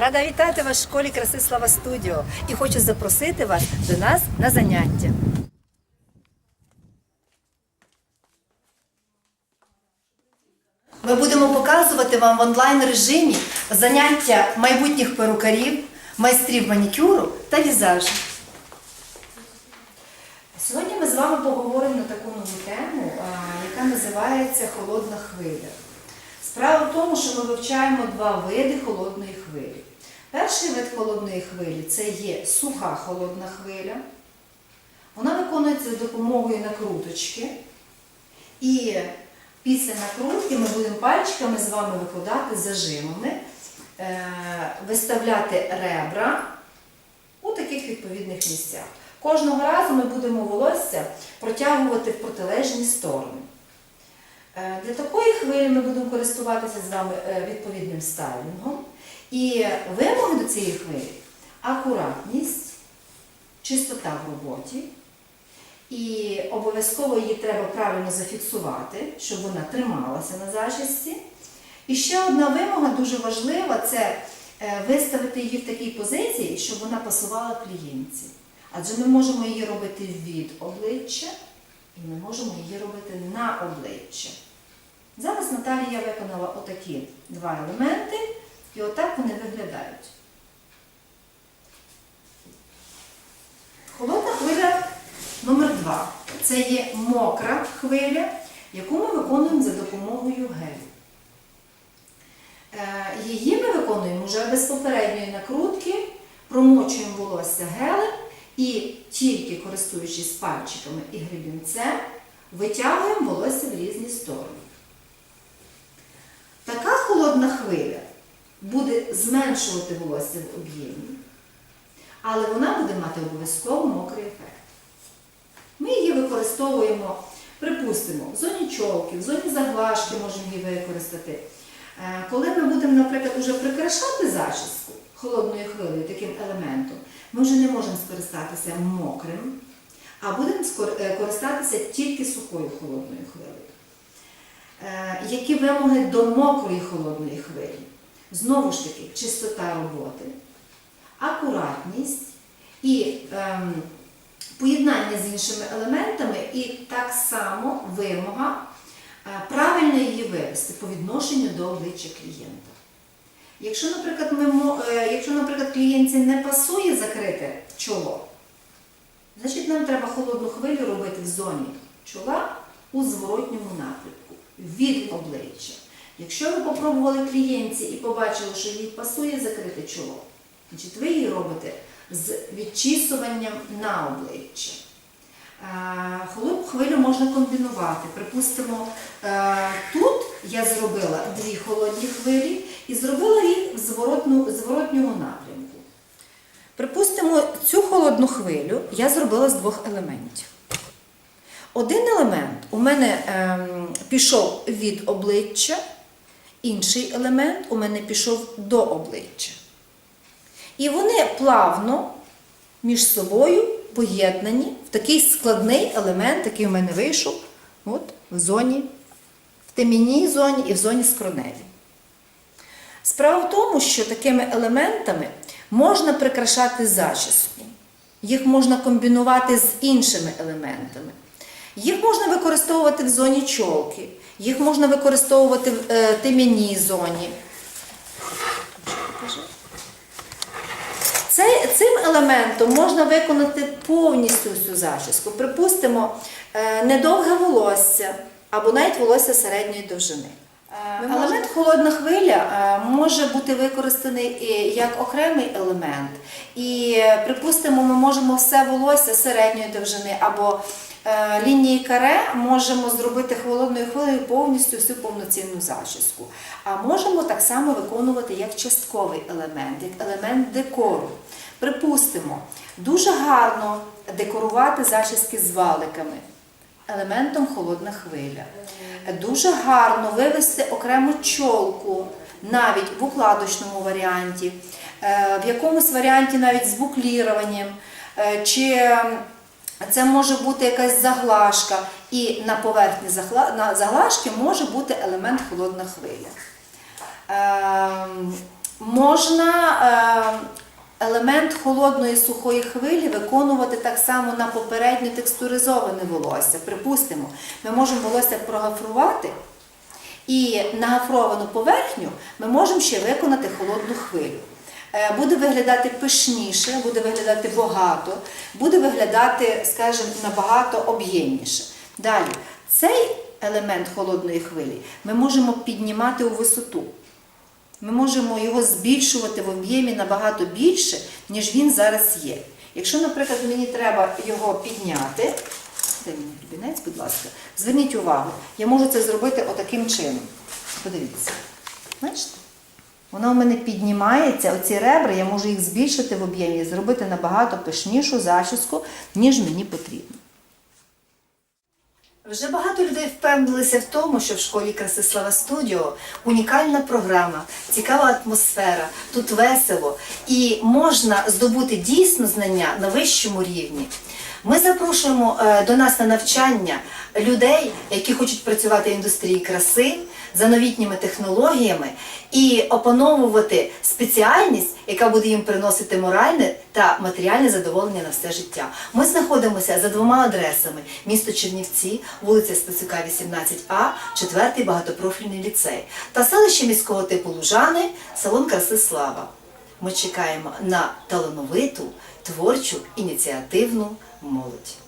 Рада вітати вас в школі краси Слава Студіо і хочу запросити вас до нас на заняття. Ми будемо показувати вам в онлайн режимі заняття майбутніх перукарів, майстрів манікюру та візажу. Сьогодні ми з вами поговоримо на таку нову тему, яка називається холодна хвиля. Справа в тому, що ми вивчаємо два види холодної хвилі. Перший вид холодної хвилі це є суха холодна хвиля. Вона виконується за допомогою накруточки. І після накрутки ми будемо пальчиками з вами викладати зажимами, е, виставляти ребра у таких відповідних місцях. Кожного разу ми будемо волосся протягувати в протилежні сторони. Е, Для такої хвилі ми будемо користуватися з вами е, відповідним стайлінгом. І вимоги до цієї хвилі акуратність, чистота в роботі. І обов'язково її треба правильно зафіксувати, щоб вона трималася на зачісті. І ще одна вимога дуже важлива це е, виставити її в такій позиції, щоб вона пасувала клієнтці. Адже ми можемо її робити від обличчя і ми можемо її робити на обличчя. Зараз Наталія виконала отакі два елементи, і отак вони виглядають. Холодна хвиля номер два. Це є мокра хвиля, яку ми виконуємо за допомогою гелю. Е, Її ми виконуємо вже без попередньої накрутки, промочуємо волосся гелем і тільки користуючись пальчиками і гребінцем, витягуємо волосся в різні сторони. Така холодна хвиля буде зменшувати волосся в об'ємі, але вона буде мати обов'язково мокрий ефект. Ми її використовуємо, припустимо, в зоні чолки, в зоні заглажки можемо її використати. Е, Коли ми будемо, наприклад, уже прикрашати зачіску холодною хвилею, таким елементом, ми вже не можемо скористатися мокрим, а будемо е, користатися тільки сухою холодною хвилею. Е, Які вимоги до мокрої холодної хвилі? Знову ж таки, чистота роботи, акуратність і ем, поєднання з іншими елементами, і так само вимога е, правильно її вивести по відношенню до обличчя клієнта. Якщо, наприклад, ми, е, якщо, наприклад, клієнтці не пасує закрите чоло, значить нам треба холодну хвилю робити в зоні чола у зворотньому напрямку від обличчя. Якщо ви попробували клієнтці і побачили, що їй пасує закрите чоло, значить ви її робите з відчісуванням на обличчя. Е, Холодну хвилю можна комбінувати. Припустимо, е, тут я зробила дві холодні хвилі і зробила їх в зворотнього напрямку. Припустимо, цю холодну хвилю я зробила з двох елементів. Один елемент у мене ем, пішов від обличчя, інший елемент у мене пішов до обличчя. І вони плавно між собою поєднані в такий складний елемент, який у мене вийшов от, в зоні, в темінній зоні і в зоні скроневі. Справа в тому, що такими елементами можна прикрашати зачіску. Їх можна комбінувати з іншими елементами. Їх можна використовувати в зоні чолки, їх можна використовувати в е, темінній зоні. Цей, цим елементом можна виконати повністю всю зачіску. Припустимо, е, недовге волосся або навіть волосся середньої довжини. Е, Елемент холодна хвиля е, може бути використаний як окремий елемент. І, е, припустимо, ми можемо все волосся середньої довжини або е, лінії каре можемо зробити холодною хвилею повністю всю повноцінну зачіску. А можемо так само виконувати як частковий елемент, як елемент декору. Припустимо, дуже гарно декорувати зачіски з валиками елементом холодна хвиля. Дуже гарно вивести окрему чолку, навіть в укладочному варіанті, е, в якомусь варіанті навіть з букліруванням, е, чи це може бути якась заглажка, і на поверхні загла- заглажки може бути елемент холодна хвиля. Ем, Можна е, елемент холодної сухої хвилі виконувати так само на попередньо текстуризоване волосся. Припустимо, ми можемо волосся прогафрувати, і на гафровану поверхню ми можемо ще виконати холодну хвилю. Е, Буде виглядати пишніше, буде виглядати багато, буде виглядати, скажімо, набагато об'ємніше. Далі, цей елемент холодної хвилі ми можемо піднімати у висоту. Ми можемо його збільшувати в об'ємі набагато більше, ніж він зараз є. Якщо, наприклад, мені треба його підняти, дай мені гребінець, будь ласка, зверніть увагу, я можу це зробити отаким чином. Подивіться. Бачите? Воно у мене піднімається, оці ребра, я можу їх збільшити в об'ємі зробити набагато пишнішу зачіску, ніж мені потрібно. Вже багато людей впевнилися в тому, що в школі краси Слава Студіо унікальна програма, цікава атмосфера, тут весело і можна здобути дійсно знання на вищому рівні. Ми запрошуємо е, до нас на навчання людей, які хочуть працювати в індустрії краси за новітніми технологіями і опановувати спеціальність, яка буде їм приносити моральне та матеріальне задоволення на все життя. Ми знаходимося за двома адресами: місто Чернівці, вулиця Стецюка, 18А, 4 багатопрофільний ліцей та селище міського типу Лужани, салон краси Слава. Ми чекаємо на талановиту, творчу, ініціативну молодь.